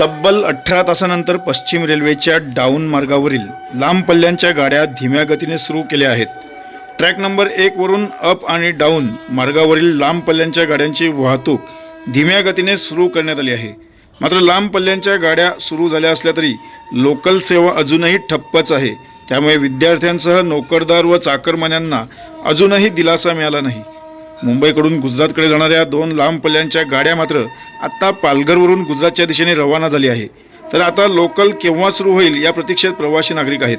तब्बल अठरा तासानंतर पश्चिम रेल्वेच्या डाऊन मार्गावरील लांब पल्ल्यांच्या गाड्या धीम्या गतीने सुरू केल्या आहेत. ट्रॅक नंबर एक वरून अप आणि डाऊन मार्गावरील लांब पल्ल्यांच्या गाड्यांची वाहतूक धीम्या गतीने सुरू करण्यात आली आहे. मात्र लांब पल्ल्यांच्या गाड्या सुरू झाल्या असल्या तरी लोकल सेवा अजूनही ठप्पच आहे. त्यामुळे विद्यार्थ्यांसह नोकरदार व चाकरमान्यांना अजूनही दिलासा मिळाला नाही. मुंबईकडून गुजरातकडे जाणाऱ्या दोन लांब पल्ल्यांच्या गाड्या मात्र आत्ता पालघरवरून गुजरातच्या दिशेने रवाना झाली आहे. तर आता लोकल केव्हा सुरू होईल या प्रतीक्षेत प्रवासी नागरिक आहेत.